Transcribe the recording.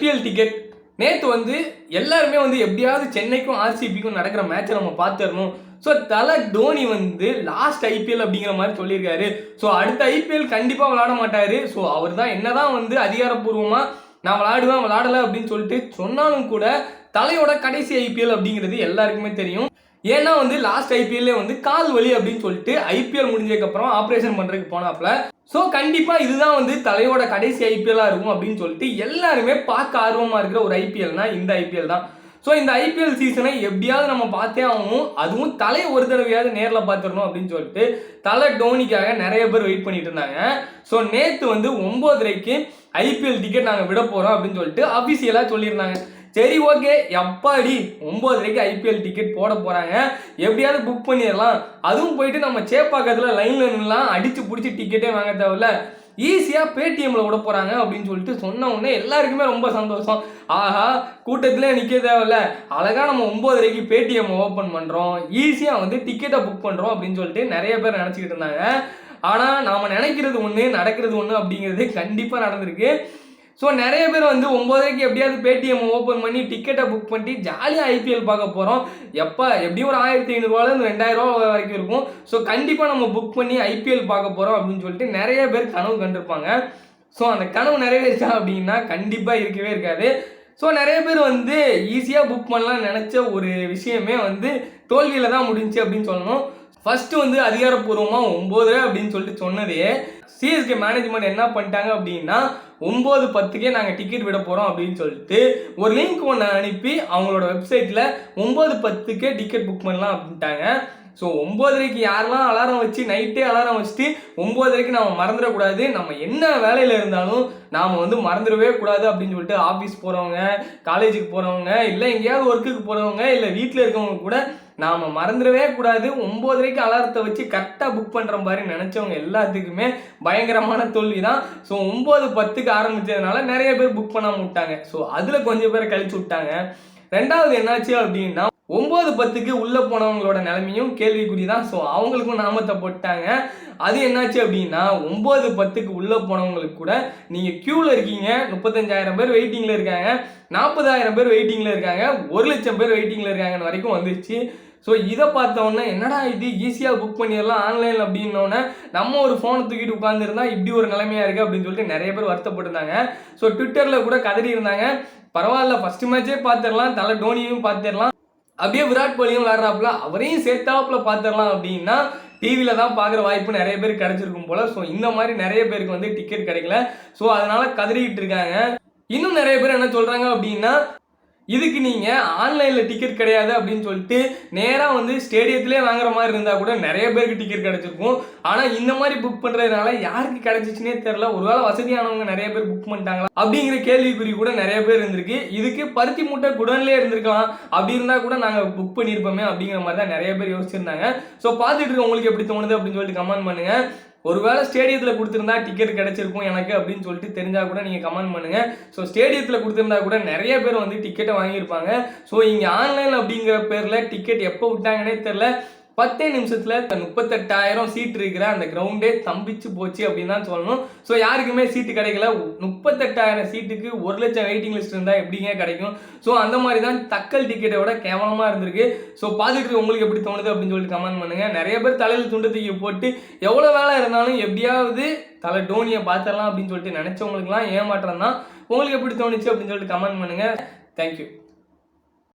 IPL ticket நேற்று வந்து எல்லாருமே வந்து எப்படியாவது சென்னைக்கும் ஆர்சிபிக்கும் நடக்கிற மேட்சை நம்ம பார்த்துடணும். ஸோ தலை டோனி வந்து லாஸ்ட் ஐபிஎல் அப்படிங்கிற மாதிரி சொல்லியிருக்காரு. ஸோ அடுத்த ஐபிஎல் கண்டிப்பாக விளாட மாட்டார். ஸோ அவர் தான் என்னதான் வந்து அதிகாரப்பூர்வமாக நான் விளாடுவேன் விளாடலை அப்படின்னு சொல்லிட்டு சொன்னாலும் கூட தலையோட கடைசி ஐபிஎல் அப்படிங்கிறது எல்லாருக்குமே தெரியும். ஏன்னா வந்து லாஸ்ட் ஐபிஎல்லே வந்து கால் வலி அப்படின்னு சொல்லிட்டு ஐபிஎல் முடிஞ்சதுக்கப்புறம் ஆப்ரேஷன் பண்ணுறதுக்கு போனாப்ல ஸோ கண்டிப்பாக இதுதான் வந்து தலையோட கடைசி ஐபிஎல்லாக இருக்கும் அப்படின்னு சொல்லிட்டு எல்லாருமே பார்க்க ஆர்வமாக இருக்கிற ஒரு ஐபிஎல்னா இந்த ஐபிஎல் தான். ஸோ இந்த ஐபிஎல் சீசனை எப்படியாவது நம்ம பார்த்தே ஆகணும். அதுவும் தலை ஒரு தடவையாவது நேரில் பார்த்துடணும் அப்படின்னு சொல்லிட்டு தலை டோனிக்காக நிறைய பேர் வெயிட் பண்ணிட்டு இருந்தாங்க. ஸோ நேற்று வந்து ஒம்பதரைக்கு ஐபிஎல் டிக்கெட் நாங்கள் விட போகிறோம் அப்படின்னு சொல்லிட்டு அஃபிஷியலாக சொல்லியிருந்தாங்க. சரி ஓகே. எப்பாடி ஒம்பதரைக்கு ஐபிஎல் டிக்கெட் போட போகிறாங்க எப்படியாவது புக் பண்ணிடலாம். அதுவும் போயிட்டு நம்ம சேப்பாக்கத்தில் லைனில் நின்றுலாம் அடித்து பிடிச்சி டிக்கெட்டே வாங்க தேவையில்ல. ஈஸியாக பேடிஎம்மில் விட போகிறாங்க அப்படின்னு சொல்லிட்டு சொன்ன உடனே எல்லாருக்குமே ரொம்ப சந்தோஷம். ஆஹா கூட்டத்திலே நிற்க தேவையில்ல. அழகாக நம்ம ஒம்போதரைக்கு பேடிஎம் ஓப்பன் பண்ணுறோம் ஈஸியாக வந்து டிக்கெட்டை புக் பண்ணுறோம் அப்படின்னு சொல்லிட்டு நிறைய பேர் நினச்சிக்கிட்டு இருந்தாங்க. ஆனால் நாம் நினைக்கிறது ஒன்று நடக்கிறது ஒன்று அப்படிங்கிறது கண்டிப்பாக நடந்திருக்கு. ஸோ நிறைய பேர் வந்து ஒம்போதரைக்கு எப்படியாவது பேடிஎம் ஓப்பன் பண்ணி டிக்கெட்டை புக் பண்ணி ஜாலியாக ஐபிஎல் பார்க்க போகிறோம் எப்போ எப்படியும் ஒரு ஆயிரத்தி ஐநூறுரூவாலேருந்து ரெண்டாயிரரூவா வரைக்கும் இருக்கும். ஸோ கண்டிப்பாக நம்ம புக் பண்ணி ஐபிஎல் பார்க்க போகிறோம் அப்படின்னு சொல்லிட்டு நிறைய பேர் கனவு கண்டிருப்பாங்க. ஸோ அந்த கனவு நிறைவேறிச்சா அப்படின்னா கண்டிப்பாக இருக்கவே இருக்காது. ஸோ நிறைய பேர் வந்து ஈஸியாக புக் பண்ணலாம்னு நினச்ச ஒரு விஷயமே வந்து தோல்வியில் தான் முடிஞ்சுச்சு அப்படின்னு சொல்லணும். ஃபர்ஸ்ட் வந்து அதிகாரப்பூர்வமாக ஒம்பது அப்படின்னு சொல்லிட்டு சொன்னதே சிஎஸ்கே மேனேஜ்மெண்ட் என்ன பண்ணிட்டாங்க அப்படின்னா ஒம்பது பத்துக்கே நாங்கள் டிக்கெட் விட போகிறோம் அப்படின்னு சொல்லிட்டு ஒரு லிங்க் ஒன்று அனுப்பி அவங்களோட வெப்சைட்டில் ஒம்பது பத்துக்கே டிக்கெட் புக் பண்ணலாம் அப்படின்ட்டாங்க. ஸோ ஒம்போதரைக்கு யாரெல்லாம் அலாரம் வச்சு நைட்டே அலாரம் வச்சுட்டு ஒம்போதரைக்கு நம்ம மறந்துடக்கூடாது நம்ம என்ன வேலையில் இருந்தாலும் நாம் வந்து மறந்துடவே கூடாது அப்படின்னு சொல்லிட்டு ஆஃபீஸ் போகிறவங்க காலேஜுக்கு போகிறவங்க இல்லை எங்கேயாவது ஒர்க்குக்கு போகிறவங்க இல்லை வீட்டில் இருக்கவங்க கூட நாம் மறந்துடவே கூடாது. ஒம்போதரைக்கு அலாரத்தை வச்சு கரெக்டாக புக் பண்ணுற மாதிரி நினச்சவங்க எல்லாத்துக்குமே பயங்கரமான தோல்வி தான் ஸோ ஒம்பது பத்துக்கு ஆரம்பித்ததுனால நிறைய பேர் புக் பண்ணாமல் விட்டாங்க. ஸோ அதில் கொஞ்சம் பேரை கழிச்சு விட்டாங்க. ரெண்டாவது என்னாச்சு அப்படின்னா ஒம்பது பத்துக்கு உள்ளே போனவங்களோட நிலைமையும் கேள்விக்குறி தான் ஸோ அவங்களுக்கும் நாமத்தை போட்டாங்க. அது என்னாச்சு அப்படின்னா ஒம்பது பத்துக்கு உள்ளே போனவங்களுக்கு கூட நீங்கள் க்யூவில் இருக்கீங்க. முப்பத்தஞ்சாயிரம் பேர் வெயிட்டிங்கில் இருக்காங்க. நாற்பதாயிரம் பேர் வெயிட்டிங்கில் இருக்காங்க. ஒரு லட்சம் பேர் வெயிட்டிங்கில் இருக்காங்கன்னு வரைக்கும் வந்துச்சு ஸோ இதை பார்த்தோன்னே என்னடா இது? ஈஸியாக புக் பண்ணிடலாம் ஆன்லைனில் அப்படின்னோடனே நம்ம ஒரு ஃபோனை தூக்கிட்டு உட்காந்துருந்தா இப்படி ஒரு நிலைமையாக இருக்குது அப்படின்னு சொல்லிட்டு நிறைய பேர் வருத்தப்பட்டிருந்தாங்க. ஸோ ட்விட்டரில் கூட கதறி இருந்தாங்க பரவாயில்ல ஃபர்ஸ்ட் மேட்சே பார்த்துடலாம் தலை டோனியும் பார்த்துடலாம். அப்படியே விராட் கோலியும் விளாட்றாப்புல அவரையும் சேர்த்தாப்புல பார்த்துடலாம் அப்படின்னா டிவியில் தான் பார்க்குற வாய்ப்பு நிறைய பேர் கிடைச்சிருக்கும் போல். ஸோ இந்த மாதிரி நிறைய பேருக்கு வந்து டிக்கெட் கிடைக்கல. ஸோ அதனால் கதறிக்கிட்டு இருக்காங்க. இன்னும் நிறைய பேர் என்ன சொல்கிறாங்க அப்படின்னா இதுக்கு நீங்கள் ஆன்லைனில் டிக்கெட் கிடையாது அப்படின்னு சொல்லிட்டு நேராக வந்து ஸ்டேடியத்திலே வாங்குற மாதிரி இருந்தால் கூட நிறைய பேருக்கு டிக்கெட் கிடைச்சிருக்கும். ஆனால் இந்த மாதிரி புக் பண்ணுறதுனால யாருக்கு கிடச்சிச்சுனே தெரில ஒருவேளை வசதியானவங்க நிறைய பேர் புக் பண்ணிட்டாங்களா? அப்படிங்கிற கேள்விக்குறி கூட நிறைய பேர் இருந்திருக்கு. இதுக்கு பருத்தி மூட்டை குடன்லேயே இருந்திருக்கலாம். அப்படி இருந்தால் கூட நாங்கள் புக் பண்ணியிருப்போமே அப்படிங்கிற மாதிரி தான் நிறைய பேர் யோசிச்சிருந்தாங்க. ஸோ பார்த்துட்டு இருக்க உங்களுக்கு எப்படி தோணுது அப்படின்னு சொல்லிட்டு கமெண்ட் பண்ணுங்கள் ஒருவேளை ஸ்டேடியத்தில் கொடுத்துருந்தா டிக்கெட் கிடைச்சிருக்கும் எனக்கு அப்படின்னு சொல்லிட்டு தெரிஞ்சால் கூட நீங்கள் கமெண்ட் பண்ணுங்கள் ஸோ ஸ்டேடியத்தில் கொடுத்துருந்தா கூட நிறைய பேர் வந்து டிக்கெட்டை வாங்கியிருப்பாங்க. ஸோ இங்கே ஆன்லைன் அப்படிங்கிற பேரில் டிக்கெட் எப்போ விட்டாங்கன்னே தெரில பத்தே நிமிஷத்தில் முப்பத்தெட்டாயிரம் சீட் இருக்கிற அந்த கிரவுண்டே தம்பிச்சு போச்சு அப்படின்னு தான் சொல்லணும். ஸோ யாருக்குமே சீட்டு கிடைக்கல. முப்பத்தெட்டாயிரம் சீட்டுக்கு ஒரு லட்சம் வெயிட்டிங் லிஸ்ட் இருந்தால் எப்படிங்க கிடைக்கும்? ஸோ அந்த மாதிரி தான் தக்கல் டிக்கெட்டை விட கேவலமாக இருந்திருக்கு. ஸோ பார்த்துட்டு உங்களுக்கு எப்படி தோணுது அப்படின்னு சொல்லிட்டு கமெண்ட் பண்ணுங்கள் நிறைய பேர் தலையில் துண்டு தூக்கி போட்டு எவ்வளோ வேலை இருந்தாலும் எப்படியாவது தலை டோனியை பார்த்துடலாம் அப்படின்னு சொல்லிட்டு நினச்சவங்களுக்குலாம் ஏமாற்றம் தான். உங்களுக்கு எப்படி தோணுச்சு அப்படின்னு சொல்லிட்டு கமெண்ட் பண்ணுங்கள் தேங்க்யூ